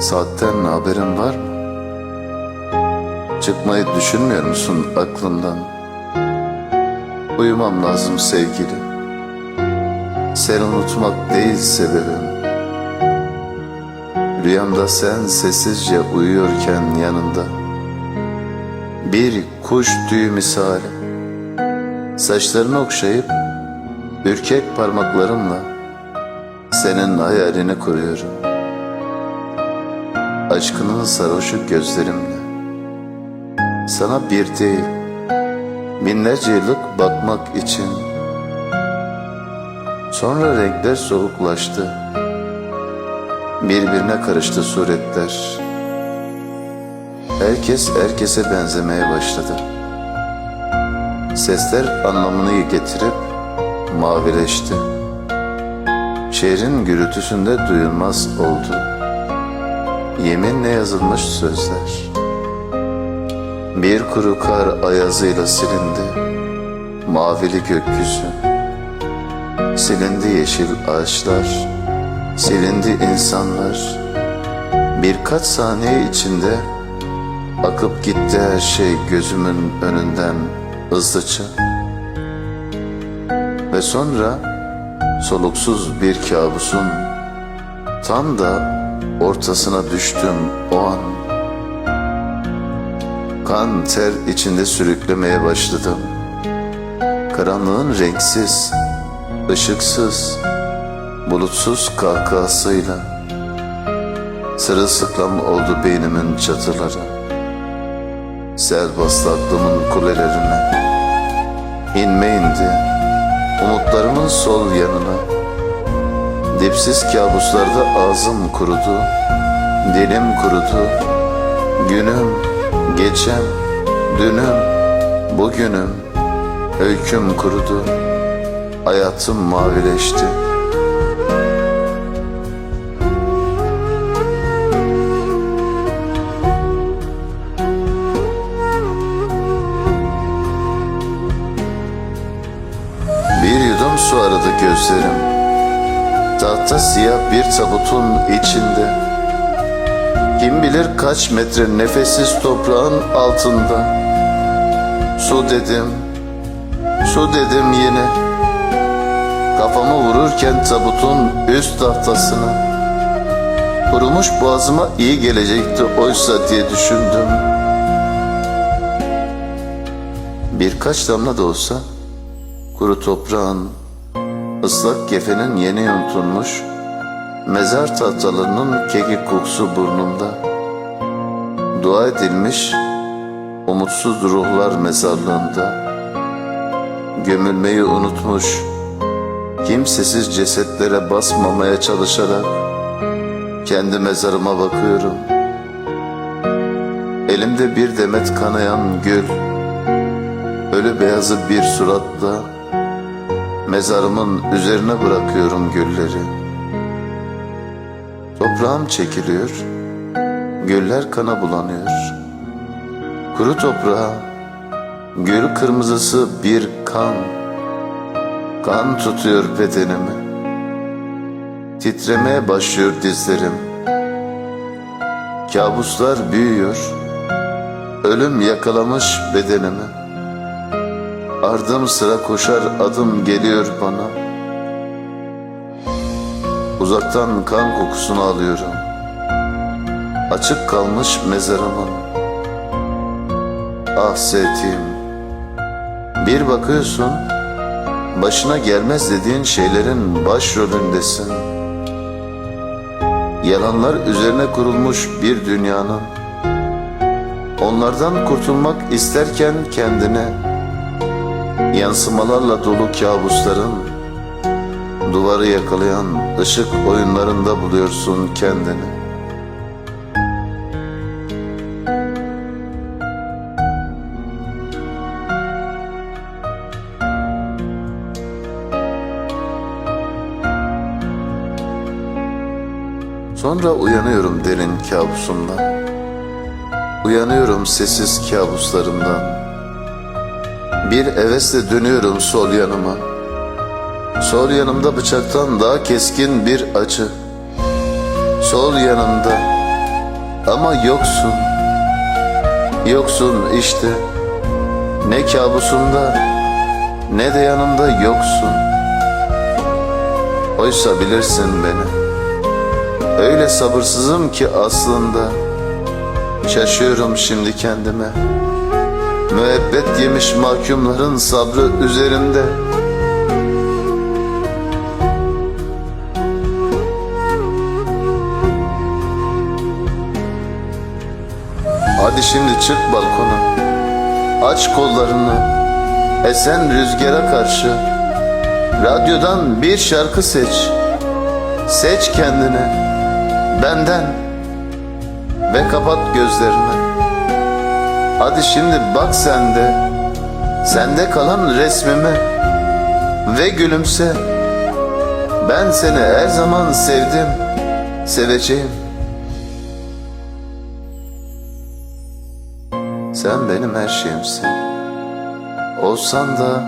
Saatten haberin var mı? Çıkmayı düşünmüyor musun aklından? Uyumam lazım sevgili. Sen unutmak değil sebebim. Rüyamda sen sessizce uyuyorken yanında. Bir kuş tüyü misali. Saçlarını okşayıp ürkek parmaklarımla senin hayalini kuruyorum. Aşkının sarhoşu gözlerimle. Sana bir değil, binlerce yıllık bakmak için. Sonra renkler soluklaştı. Birbirine karıştı suretler. Herkes herkese benzemeye başladı. Sesler anlamını getirip mavileşti. Şehrin gürültüsünde duyulmaz oldu. Yeminle yazılmış sözler. Bir kuru kar ayazıyla silindi. Mavili gökyüzü. Silindi yeşil ağaçlar. Silindi insanlar. Birkaç saniye içinde akıp gitti her şey gözümün önünden hızlıca. Ve sonra soluksuz bir kabusun tam da ortasına düştüm o an. Kan ter içinde sürüklemeye başladım. Karanlığın renksiz, ışıksız, bulutsuz kahkahasıyla sırılsıklam oldu beynimin çatıları. Sel bastı aklımın kulelerine. İnme indi, umutlarımın sol yanına. Dipsiz kabuslarda ağzım kurudu, dilim kurudu. Günüm, geçem, dünüm, bugünüm, öyküm kurudu. Hayatım mavileşti. Bir yudum su aradı gözlerim. Tahta siyah bir tabutun içinde. Kim bilir kaç metre nefessiz toprağın altında. Su dedim, su dedim yine. Kafamı vururken tabutun üst tahtasına. Kurumuş boğazıma iyi gelecekti oysa diye düşündüm. Birkaç damla da olsa kuru toprağın, ıslak kefenin yeni yuntulmuş, mezar tahtalarının kekik kokusu burnumda. Dua edilmiş, umutsuz ruhlar mezarlığında. Gömülmeyi unutmuş, kimsesiz cesetlere basmamaya çalışarak kendi mezarıma bakıyorum. Elimde bir demet kanayan gül, ölü beyazı bir suratla mezarımın üzerine bırakıyorum gülleri. Toprağım çekiliyor, güller kana bulanıyor. Kuru toprağa, gül kırmızısı bir kan, kan tutuyor bedenimi. Titremeye başlıyor dizlerim. Kabuslar büyüyor, ölüm yakalamış bedenimi. Ardım sıra koşar adım geliyor bana. Uzaktan kan kokusunu alıyorum. Açık kalmış mezarımın. Ah sevdiğim. Bir bakıyorsun, başına gelmez dediğin şeylerin başrolündesin. Yalanlar üzerine kurulmuş bir dünyanın. Onlardan kurtulmak isterken kendine yansımalarla dolu kabusların duvarı yakalayan ışık oyunlarında buluyorsun kendini. Sonra uyanıyorum derin kabusumdan. Uyanıyorum sessiz kabuslarımdan. Bir hevesle dönüyorum sol yanıma. Sol yanımda bıçaktan daha keskin bir acı. Sol yanımda Ama yoksun. Yoksun işte. Ne kabusumda Ne de yanımda yoksun. Oysa bilirsin beni. Öyle sabırsızım ki aslında. Şaşıyorum şimdi kendime Müebbet yemiş mahkumların sabrı üzerinde. Hadi şimdi çık balkona. Aç kollarını. Esen rüzgara karşı. Radyodan bir şarkı seç. Seç kendine Benden. Ve kapat gözlerini Hadi şimdi bak sen de Sende kalan resmime. Ve gülümse. Ben seni her zaman sevdim Seveceğim. Sen benim her şeyimsin. Olsan da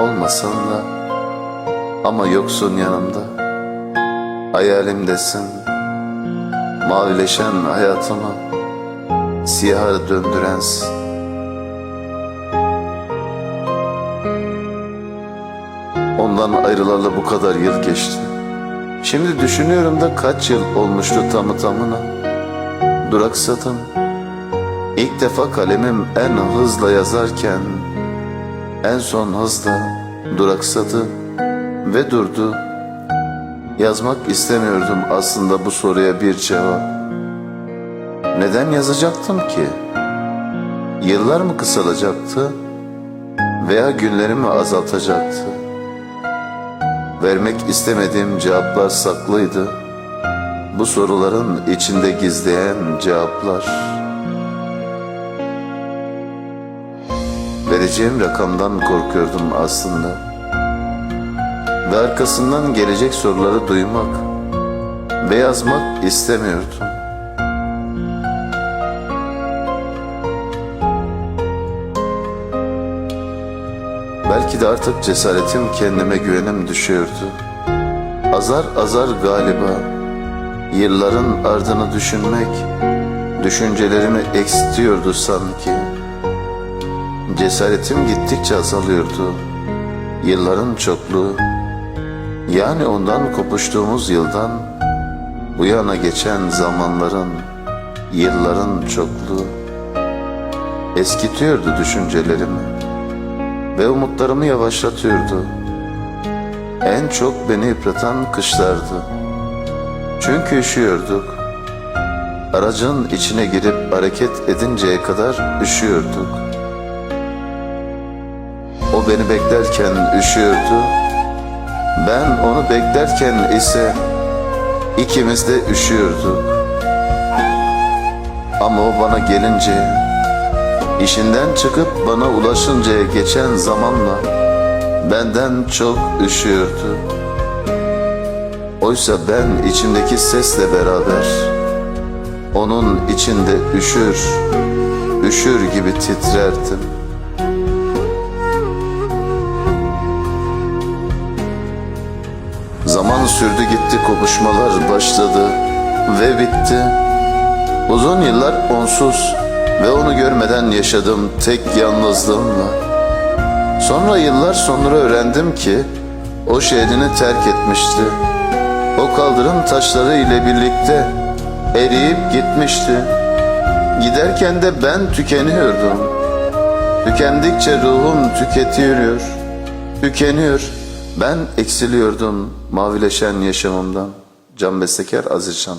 olmasan da. Ama yoksun yanımda. Hayalimdesin. Mavileşen hayatımı Siyaha döndürensin Ondan ayrılalı bu kadar yıl geçti. Şimdi düşünüyorum da kaç yıl olmuştu tamı tamına. Duraksadım İlk defa kalemim en hızla yazarken En son hızla duraksadı ve durdu. Yazmak istemiyordum aslında bu soruya bir cevap Neden yazacaktım ki? Yıllar mı kısalacaktı? Veya günlerimi azaltacaktı? Vermek istemediğim cevaplar saklıydı Bu soruların içinde gizleyen cevaplar Vereceğim rakamdan korkuyordum aslında. Ve arkasından gelecek soruları duymak ve yazmak istemiyordum. Belki de artık cesaretim kendime güvenim düşüyordu. Azar azar galiba yılların ardını düşünmek düşüncelerimi eksiltiyordu sanki. Cesaretim gittikçe azalıyordu. Yılların çokluğu, yani ondan kopuştuğumuz yıldan bu yana geçen zamanların, yılların çokluğu eskitiyordu düşüncelerimi ve umutlarımı yavaşlatıyordu. En çok beni yıpratan kışlardı. Çünkü üşüyorduk. Aracın içine girip hareket edinceye kadar üşüyorduk. O beni beklerken üşüyordu. Ben onu beklerken ise ikimiz de üşüyorduk. Ama o bana gelince, işinden çıkıp bana ulaşıncaya geçen zamanla benden çok üşüyordu. Oysa ben içimdeki sesle beraber onun içinde üşür, üşür gibi titrerdim. Zaman sürdü gitti kopuşmalar başladı ve bitti. Uzun yıllar onsuz ve onu görmeden yaşadım tek yalnızlığımla. Sonra yıllar sonra öğrendim ki o şehrini terk etmişti. O kaldırım taşları ile birlikte eriyip gitmişti. Giderken de ben tükeniyordum. Tükendikçe ruhum tüketiyor, tükeniyor. Ben eksiliyordum mavileşen yaşamımdan. Can Bestekar Azizcan